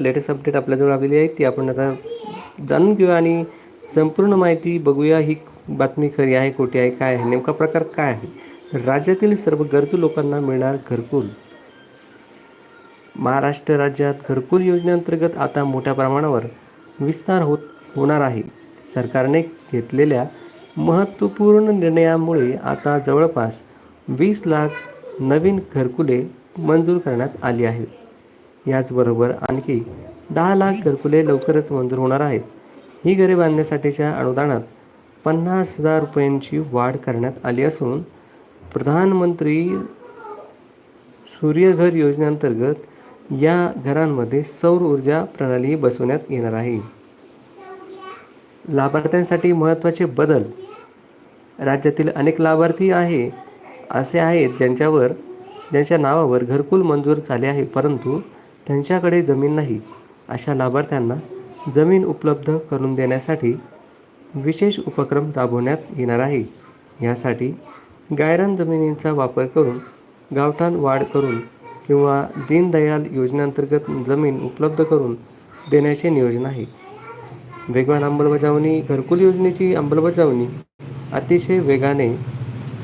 Latest update आपल्याजवळ आलेली आहे ती आपण आता जाणून घेऊया आणि संपूर्ण माहिती बघूया ही बातमी खरी आहे खोटी आहे काय आहे नेमका प्रकार काय आहे. राज्यातील सर्व गरजू लोकांना मिळणार घरकुल. महाराष्ट्र राज्यात घरकुल योजनेअंतर्गत आता मोठ्या प्रमाणावर विस्तार होत होणार आहे. सरकारने घेतलेल्या महत्त्वपूर्ण निर्णयामुळे आता जवळपास वीस लाख नवीन घरकुले मंजूर करण्यात आली आहेत. याचबरोबर आणखी दहा लाख घरकुले लवकरच मंजूर होणार आहेत. ही घरे बांधण्यासाठीच्या अनुदानात पन्नास हजार रुपयांची वाढ करण्यात आली असून प्रधानमंत्री सूर्यघर योजनेअंतर्गत या घरांमध्ये सौर ऊर्जा प्रणाली बसवण्यात येणार आहे. लाभार्थ्यांसाठी महत्त्वाचे बदल राज्यातील अनेक लाभार्थी आहे असे आहेत ज्यांच्यावर ज्यांच्या नावावर घरकुल मंजूर झाले आहे परंतु त्यांच्याकडे जमीन नाही अशा लाभार्थ्यांना जमीन उपलब्ध करून देण्यासाठी विशेष उपक्रम राबवण्यात येणार आहे. यासाठी गायरान जमिनींचा वापर करून गावठाण वाढ करून किंवा दीनदयाल योजनेअंतर्गत जमीन उपलब्ध करून देण्याचे नियोजन आहे. वेगवान अंमलबजावणी घरकुल योजनेची अंमलबजावणी अतिशय वेगाने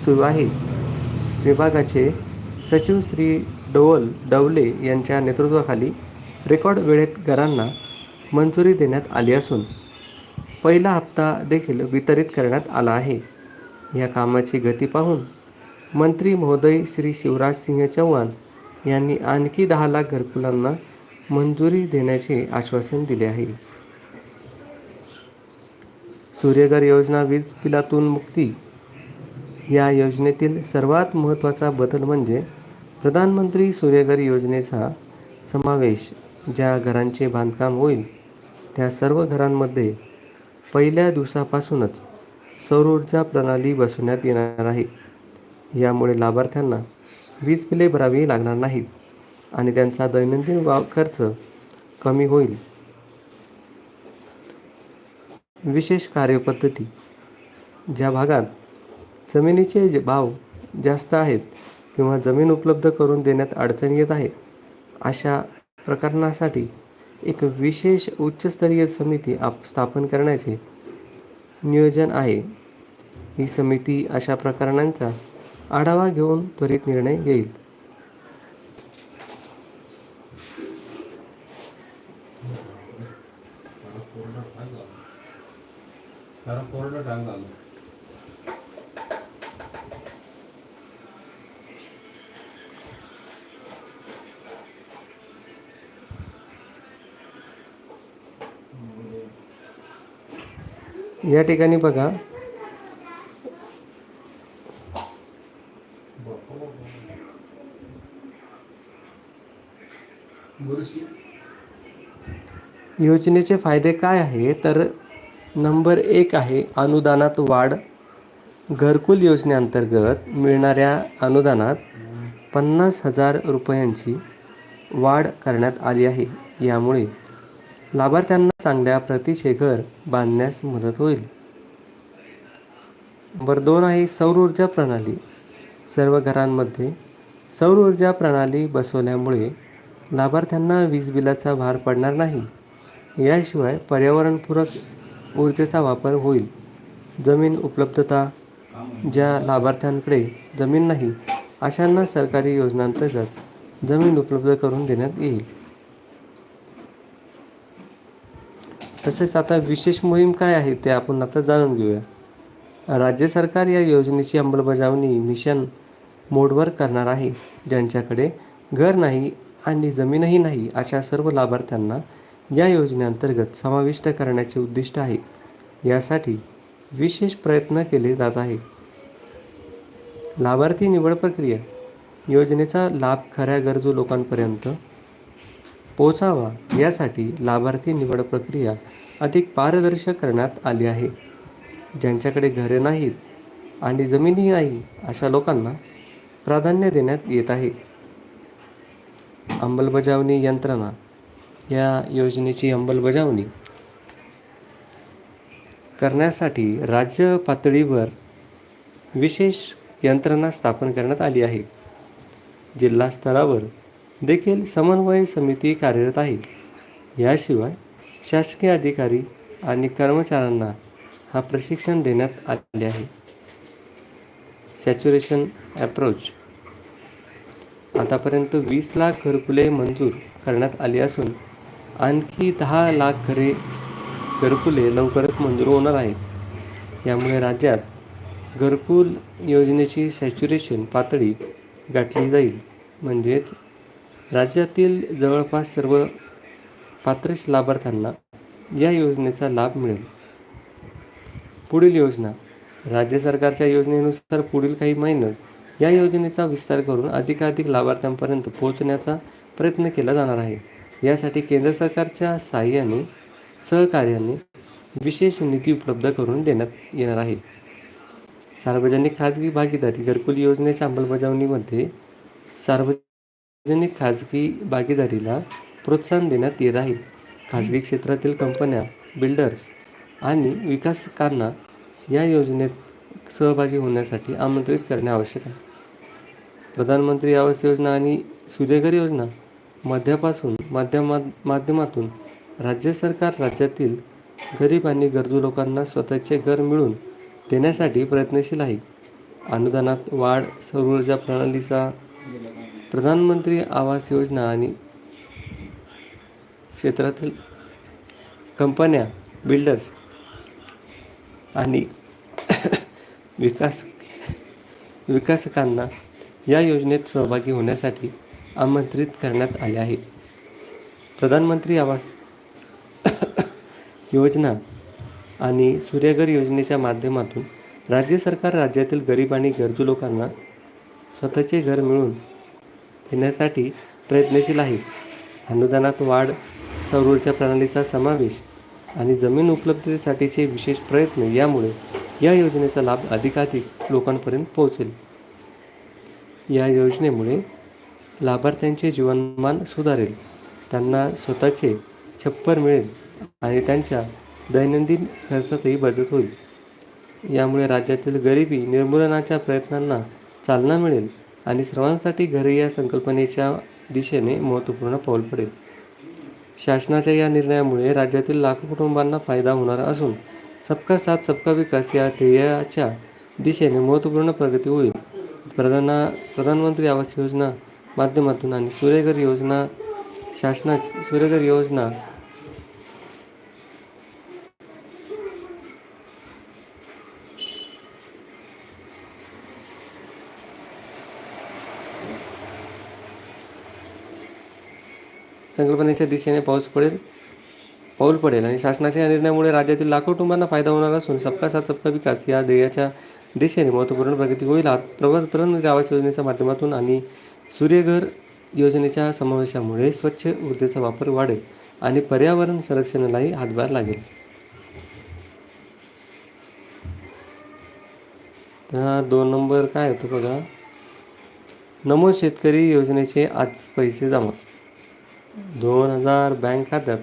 सुरू आहे. विभागाचे सचिव श्री डोवल डवले यांच्या नेतृत्वाखाली रेकॉर्ड वेळेत घरांना मंजुरी देण्यात आली असून पहिला हप्ता देखील वितरित करण्यात आला आहे. या कामाची गती पाहून मंत्री महोदय श्री शिवराज सिंह चौहान यांनी आणखी दहा लाख घरकुलांना मंजुरी देण्याचे आश्वासन दिले आहे. सूर्यघर योजना वीज बिलातून मुक्ती. या योजनेतील सर्वात महत्त्वाचा बदल म्हणजे प्रधानमंत्री सूर्यघर योजनेचा समावेश ज्या घरांचे बांधकाम होईल त्या सर्व घरांमध्ये पहिल्या दिवसापासूनच सौर ऊर्जा प्रणाली बसवण्यात येणार आहे. यामुळे लाभार्थ्यांना वीज बिले भरावी लागणार नाहीत आणि त्यांचा दैनंदिन वा खर्च कमी होईल. विशेष कार्यपद्धती. ज्या भागात जमिनीचे जे भाव जास्त आहेत किंवा जमीन उपलब्ध करून देण्यात अडचण येत आहे. अशा प्रकरणासाठी एक विशेष उच्चस्तरीय समिती आप स्थापन करण्याचे नियोजन आहे. ही समिती अशा प्रकरणांचा आढावा घेऊन त्वरित निर्णय घेईल. कोरडं डाग झालं या ठिकाणी बघा. योजनेचे फायदे काय आहे? तर नंबर एक आहे अनुदानात वाढ. घरकुल योजनेअंतर्गत मिळणाऱ्या अनुदानात पन्नास हजार रुपयांची वाढ करण्यात आली आहे. यामुळे लाभार्थ्यांना चांगल्या प्रतीचे घर बांधण्यास मदत होईल. नंबर दोन आहे सौर ऊर्जा प्रणाली. सर्व घरांमध्ये सौर ऊर्जा प्रणाली बसवल्यामुळे लाभार्थ्यांना वीज बिलाचा भार पडणार नाही. याशिवाय पर्यावरणपूरक ऊर्जेचा वापर होईल. जमीन उपलब्धता ज्या लाभार्थ्यांकडे जमीन नाही अशांना सरकारी योजनांतर्गत जमीन उपलब्ध करून देण्यात येईल. तसेच आता विशेष मोहीम काय आहे ते आपण आता जाणून घेऊया. राज्य सरकार या योजनेची अंमलबजावणी मिशन मोडवर करणार आहे. ज्यांच्याकडे घर नाही आणि जमीनही नाही अशा सर्व लाभार्थ्यांना या योजनेअंतर्गत समाविष्ट करण्याचे उद्दिष्ट आहे. यासाठी विशेष प्रयत्न केले जात आहे लाभार्थी निवड प्रक्रिया. योजनेचा लाभ खऱ्या गरजू लोकांपर्यंत पोचावा यासाठी लाभार्थी निवड प्रक्रिया अधिक पारदर्शक करण्यात आली आहे. ज्यांच्याकडे घरे नाहीत आणि जमीनही नाही अशा लोकांना प्राधान्य देण्यात येत आहे. अंमलबजावणी यंत्रणा या योजनेची अंमलबजावणी करण्यासाठी राज्य पातळीवर विशेष यंत्रणा स्थापन करण्यात आली आहे. जिल्हा स्तरावर देखील समन्वय समिती कार्यरत आहे. याशिवाय शासकीय अधिकारी आणि कर्मचाऱ्यांना हा प्रशिक्षण देण्यात आले आहे. सॅच्युरेशन ॲप्रोच आतापर्यंत वीस लाख घरकुले मंजूर करण्यात आली असून आणखी दहा लाख घरे घरकुले लवकरच मंजूर होणार आहेत. यामुळे राज्यात घरकुल योजनेची सॅच्युरेशन पातळी गाठली जाईल. म्हणजेच राज्यातील जवळपास सर्व पात्र लाभार्थ्यांना या योजनेचा लाभ मिळेल. पुढील योजना राज्य सरकारच्या योजनेनुसार पुढील काही महिन्यात या योजनेचा विस्तार करून अधिकाधिक लाभार्थ्यांपर्यंत पोहोचण्याचा प्रयत्न केला जाणार आहे. यासाठी केंद्र सरकारच्या सहाय्याने सहकार्याने विशेष निधी उपलब्ध करून देण्यात येणार आहे. सार्वजनिक खाजगी भागीदारी घरकुल योजनेच्या अंमलबजावणीमध्ये सार्वजनिक खाजगी भागीदारीला प्रोत्साहन देण्यात येत आहे. खाजगी क्षेत्रातील कंपन्या बिल्डर्स आणि विकासकांना या योजनेत सहभागी होण्यासाठी आमंत्रित करणे आवश्यक आहे. प्रधानमंत्री आवास योजना आणि सूर्यघर योजना मध्यापासून माध्यमा माध्यमातून राज्य सरकार राज्यातील गरीब आणि गरजू लोकांना स्वतःचे घर मिळवून देण्यासाठी प्रयत्नशील आहे. अनुदानात वाढ सौर ऊर्जा प्रणालीचा प्रधानमंत्री आवास योजना आणि क्षेत्रातील कंपन्या बिल्डर्स आणि विकास विकासकांना या योजनेत सहभागी होण्यासाठी आमंत्रित करण्यात आले आहे. प्रधानमंत्री आवास योजना आणि सूर्यघर योजनेच्या माध्यमातून राज्य सरकार राज्यातील गरीब आणि गरजू लोकांना स्वतःचे घर मिळवून देण्यासाठी प्रयत्नशील आहे. अनुदानात वाढ सौर ऊर्जा प्रणालीचा समावेश आणि जमीन उपलब्धतेसाठीचे विशेष प्रयत्न यामुळे या योजनेचा लाभ अधिकाधिक लोकांपर्यंत पोहोचेल. या योजनेमुळे लाभार्थ्यांचे जीवनमान सुधारेल. त्यांना स्वतःचे छप्पर मिळेल आणि त्यांच्या दैनंदिन खर्चातही बचत होईल. यामुळे राज्यातील गरिबी निर्मूलनाच्या प्रयत्नांना चालना मिळेल आणि सर्वांसाठी घरे या संकल्पनेच्या दिशेने महत्त्वपूर्ण पाऊल पडेल. शासनाच्या या निर्णयामुळे राज्यातील लाखो कुटुंबांना फायदा होणार असून सबका साथ सबका विकास या ध्येयाच्या दिशेने महत्त्वपूर्ण प्रगती होईल. प्रधाना प्रधानमंत्री आवास योजना माध्यमातून आणि सूर्यघर योजना शासना सूर्यघर योजना संकल्पनेच्या दिशेने पाऊस पडेल पाऊल पडेल आणि शासनाच्या या निर्णयामुळे राज्यातील लाखो कुटुंबांना फायदा होणार असून सबका साथ सबका विकास या ध्येयाच्या दिशेने महत्त्वपूर्ण प्रगती होईल. आत- प्रधानमंत्री आवास योजनेच्या माध्यमातून आणि सूर्यघर योजनेच्या समावेशामुळे स्वच्छ ऊर्जेचा वापर वाढेल आणि पर्यावरण संरक्षणालाही हातभार लागेल. तर दोन नंबर काय होतं बघा. नमो शेतकरी योजनेचे आज पैसे जमा. दोन हजार बँक खात्यात.